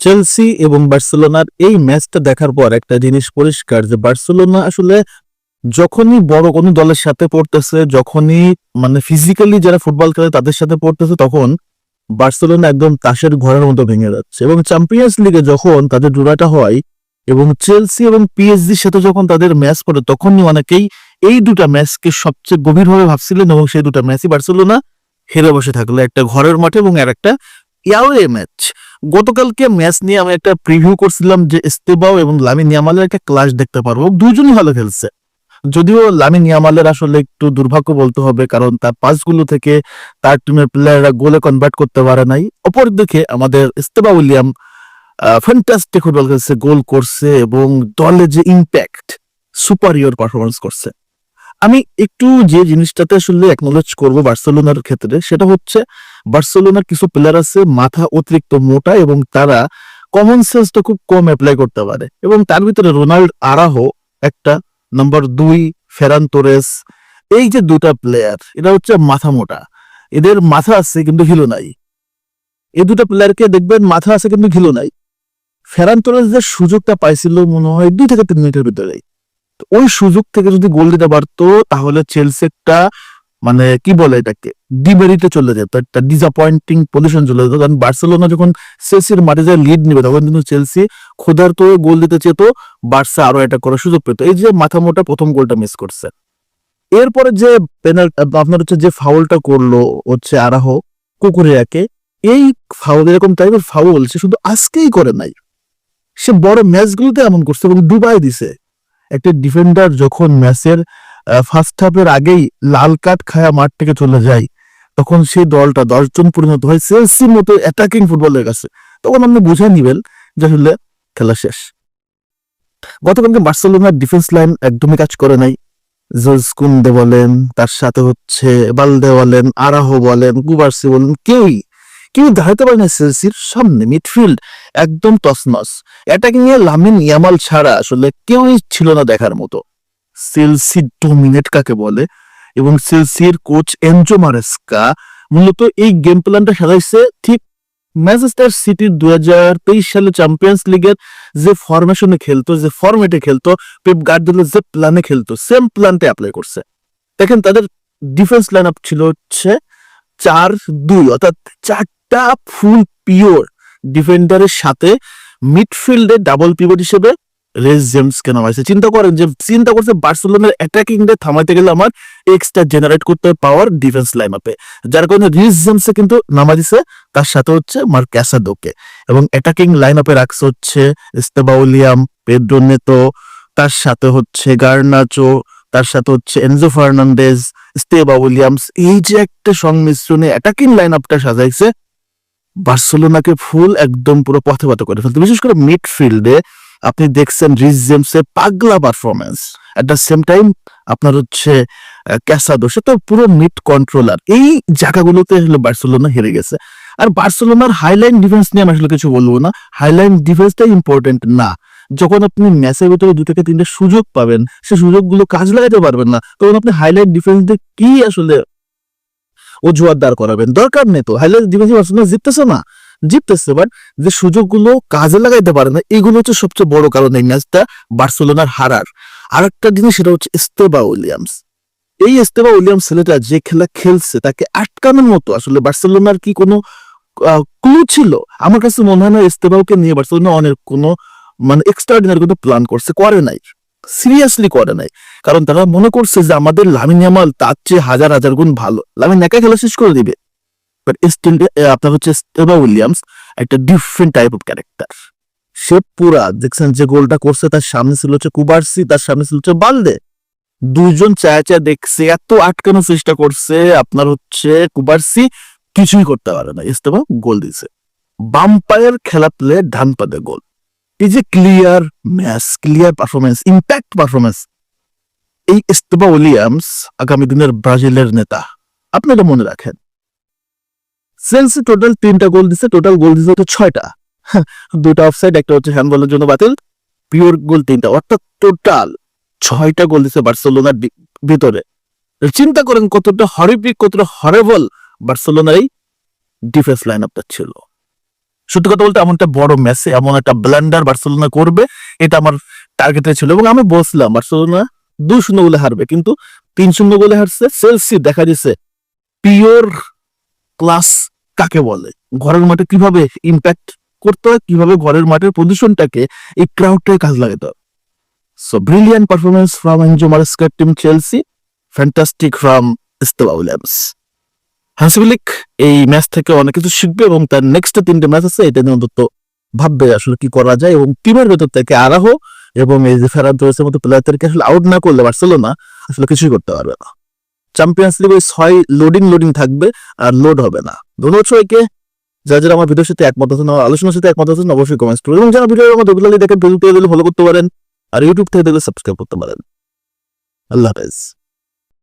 Chelsea এবং বার্সেলোনার এই ম্যাচটা দেখার পর একটা জিনিস পরিষ্কার যে বার্সেলোনা আসলে যখনই বড় কোনো দলের সাথে পড়তেছে, যখনই মানে ফিজিক্যালি যারা ফুটবল খেলে তাদের সাথে পড়তেছে, তখন বার্সেলোনা একদম তাসের ঘরের মতো ভেঙে যাচ্ছে। এবং চ্যাম্পিয়ন্স লিগে যখন তাদের জোড়াটা হয় এবং চেলসি এবং পিএসজির সাথে যখন তাদের ম্যাচ পড়ে, তখনই অনেকেই এই দুটা ম্যাচকে সবচেয়ে গভীরভাবে ভাবছিলেন এবং সেই দুটা ম্যাচই বার্সেলোনা হেরে বসে থাকল। একটা ঘরের মাঠে এবং আর একটা ইয়াওয়ে ম্যাচ গতকালকে ম্যাচ নিয়ে আমি একটা প্রিভিউ করছিলাম যে ইস্তেবাও এবং লামিন ইয়ামালের একটা ক্লাস দেখতে পারব। দুজনই ভালো খেলছে। যদিও লামিন ইয়ামালের আসলে একটু দুর্ভাগ্য বলতে হবে, কারণ তার পাসগুলো থেকে তার টিমের প্লেয়াররা গোলে কনভার্ট করতে পারে নাই। অপরদিকে আমাদের ইস্তেবা উইলিয়াম ফ্যান্টাস্টিক ফুটবল খেলছে, গোল করছে এবং দলে যে ইম্প্যাক্ট সুপারিয়র পারফরমেন্স করছে। আমি একটু যে জিনিসটাতে আসলে একনোলেজ করব বার্সেলোনার ক্ষেত্রে, সেটা হচ্ছে বার্সেলোনার কিছু প্লেয়ার আছে, মাথা অতিরিক্ত মোটা এবং তারা কমন সেন্সটা খুব কম অ্যাপ্লাই করতে পারে। এবং তার ভিতরে রোনাল্ড আরাহো একটা নাম্বার দুই, ফেরান তোরেস, এই যে দুটা প্লেয়ার এটা হচ্ছে মাথা মোটা। এদের মাথা আছে কিন্তু ঘিলো নাই। এই দুটা প্লেয়ারকে দেখবেন মাথা আছে কিন্তু ঘিলো নাই। ফেরান তোরেস যে সুযোগটা পাইছিল মনে হয় দুই থেকে তিন মিনিটের ভিতরেই। তো ওই সুযোগ থেকে যদি গোল দিতে পারতো, তাহলে চেলসি একটা মানে কি বলে এটাকে? ডিবেরিতে চলে যেত একটা ডিসঅ্যাপয়েন্টিং পজিশন চলে যেত কারণ বার্সেলোনা যখন চেলসির মাঠে যায় লিড নিবে, তখন কিন্তু চেলসি খোদার তো গোল দিতে চেত বার্সা আরও এটা করার সুযোগ পেত। এই যে মাথা মোটা প্রথম গোলটা মিস করছে। এরপরে যে পেনাল আপনার হচ্ছে যে ফাউলটা করল হচ্ছে আরাহ কুকুরিয়াকে, এই ফাউল এরকম টাইপের ফাউল সে শুধু আজকেই করে নাই। সে বড় ম্যাচগুলোতে এমন করছে এবং ডুবাই দিছে। একটা ডিফেন্ডার যখন ম্যাচের ফার্স্ট হাফের আগেই লাল কার্ড খায়া মাঠ থেকে চলে যায়। তখন সেই দলটা দশজন পরিণত হয় চেলসির মতো অ্যাটাকিং ফুটবলের কাছে। তখন আপনি বুঝে নিবেন যে আসলে খেলা শেষ। গতকালকে বার্সেলোনার ডিফেন্স লাইন একদমই কাজ করে নাই। জোজ কুন্দে বলেন, তার সাথে হচ্ছে বালদে বলেন, আরাহো বলেন কুবার্সি বলেন, কেউই। কেউ দাঁড়াতে পারে না সেলসির সামনে মিডফিল্ড একদম তসনস অ্যাটাকিং এ লামিন ইয়ামাল ছাড়া আসলে কেউই ছিল না দেখার মতো। চেলসি ডোমিনেট কাকে বলে? এবং সেলসির কোচ এনজো মারেস্কা মূলত এই গেম প্ল্যানটা সাজাইছে ঠিক ম্যানচেস্টার সিটির দুই হাজার তেইশ সালে চ্যাম্পিয়ন্স লিগের যে ফরমেশনে খেলতো, যে ফরম্যাটে খেলতো, পেপ গার্ডিওলা যে প্ল্যানে খেলতো, সেম প্ল্যানটা অ্যাপ্লাই করছে। দেখেন তাদের ডিফেন্স লাইন আপ ছিল হচ্ছে চার দুই, অর্থাৎ চারটা ফুল পিওর ডিফেন্ডারের সাথে মিডফিল্ডে ডাবল পিভট হিসেবে রেস জেমস কে নামাইছে চিন্তা করেন যে, চিন্তা করছে বার্সেলোনার অ্যাটাকিং ডে থামাইতে গেলে আমার এক্সট্রা জেনারেট করতে হবে পাওয়ার ডিফেন্স লাইন আপে যার কারণে রিস জেমসে কিন্তু নামা দিছে, তার সাথে হচ্ছে মার ক্যাসাদোকে এবং অ্যাটাকিং লাইন আপে রাখছে হচ্ছে ইস্তেবা উলিয়াম পেড্রো নেতো, তার সাথে হচ্ছে গার্নাচো, তার সাথে হচ্ছে এনজো ফার্নান্ডেজ স্টেবা উইলিয়ামস এই যে একটা সংমিশ্রণে অ্যাটাকিং লাইন আপটা সাজাইছে, বার্সেলোনাকে ফুল একদম পুরো পথে পথে করে ফেলতে বিশেষ করে মিডফিল্ডে আপনি দেখছেন রিস জেমসের পাগলা performance at the same time আপনার হচ্ছে ক্যাসাদো সে তো পুরো মিড কন্ট্রোলার এই জায়গাগুলোতে হলো বার্সেলোনা হেরে গেছে। আর বার্সেলোনার হাইলাইন ডিফেন্স নিয়ে আমি আসলে কিছু বলব না। হাইলাইন ডিফেন্সটা ইম্পর্টেন্ট না। যখন আপনি ম্যাচের ভিতরে দু থেকে তিনটে সুযোগ পাবেন, সে সুযোগগুলো কাজ লাগাতে পারবেন না। তখন আপনি হাইলাইট ডিফেন্স দিয়ে কি আসলে অজুহাত দাঁড় করাবেন? দরকার নেই তো। হাইলাইট ডিফেন্স বার্সেলোনা জিততেছে না। জিততেছে বাট যে সুযোগগুলো কাজে লাগাইতে পারে না, এগুলো হচ্ছে সবচেয়ে বড় কারণ এই ম্যাচটা বার্সেলোনার হারার। আর একটা জিনিস সেটা হচ্ছে ইস্তেবা উইলিয়ামস। এই ইস্তেবা উইলিয়ামস ছেলেটা যে খেলা খেলছে, তাকে আটকানোর মতো আসলে বার্সেলোনার কি কোনো ক্লু ছিল? আমার কাছে মনে হয় না ইস্তেবাউকে নিয়ে বার্সেলোনা অনেক কোনো মানে এক্সট্রাঅর্ডিনারি কোনো প্ল্যান করছে, করে নাই। সিরিয়াসলি করে নাই। কারণ তারা মনে করছে যে আমাদের লামিন ইয়ামাল তার চেয়ে হাজার হাজার গুণ ভালো। লামিন একা খেলা শেষ করে দিবে। বাট স্টিল আপনার হচ্ছে স্টেবা উইলিয়ামস একটা ডিফারেন্ট টাইপ অফ ক্যারেক্টার সে পুরা দেখছেন যে গোলটা করছে, তার সামনে ছিল হচ্ছে কুবার্সি তার সামনে ছিল হচ্ছে বালদে চায়া দেখছে, এত আটকানোর চেষ্টা করছে, আপনার হচ্ছে কুবার্সি কিছুই করতে পারে না। গোল দিছে বাম্পায়ার খেলা প্লে পাদে গোল। এই যে clear match clear performance impact performance এই ইস্তেফা উইলিয়ামস আগামী দিনের ব্রাজিলের নেতা, আপনারা মনে রাখেন চেলসি টোটাল তিনটা গোল দিছে টোটাল গোল দিছে হচ্ছে ছয়টা। দুটা অফসাইড একটা হচ্ছে হ্যান্ডবলের জন্য বাতিল পিওর গোল তিনটা। অর্থাৎ টোটাল ছয়টা গোল দিছে বার্সেলোনার ভিতরে। চিন্তা করেন কতটা হরিপিক কতটা হরেবল বার্সেলোনার এই ডিফেন্স লাইন আপটা ছিল। সত্যি কথা বলতে এমন একটা বড় ম্যাচে এমন একটা ব্ল্যান্ডার বার্সেলোনা করবে, এটা আমার টার্গেটে ছিল। এবং আমি বলছিলাম, বার্সেলোনা দুই শূন্য গোলে হারবে, কিন্তু তিন শূন্য গোলে হারছে। সেলসি দেখা দিছে পিওর ক্লাস কাকে বলে? ঘরের মাঠে কীভাবে ইম্প্যাক্ট করতে হয়? কীভাবে ঘরের মাঠের পজিশনটাকে এই ক্রাউডটাকে কাজ লাগাতে হয়? So brilliant performance from Enzo মারেস্কার team Chelsea fantastic from ইস্তেমা উইলিয়ামস হান্সিবিলিক এই ম্যাচ থেকে অনেক কিছু শিখবে এবং তার নেক্সট তিনটে ম্যাচ আছে, এটা নিয়ে অন্তত ভাববে আসলে কি করা যায় এবং টিমের ভেতর থেকে আরাহ এবং এই যে তোরেসের মতো প্লেয়ারদেরকে আসলে আউট না করলে বার্সেলোনা আসলে কিছুই করতে পারবে না। চ্যাম্পিয়ন্স লিগ ওই ছয় লোডিং লোডিং থাকবে আর লোড হবে না। ধন্যবাদ সবাইকে। যারা যারা আমার ভিডিওর সাথে একমত আমার আলোচনার সাথে একমত আছেন, অবশ্যই কমেন্টস করুন এবং যারা ভিডিও আমার দেখেন ফেসবুক থেকে ফলো করতে পারেন। আর ইউটিউব থেকে দেখলে সাবস্ক্রাইব করতে পারেন। আল্লাহ হাফেজ।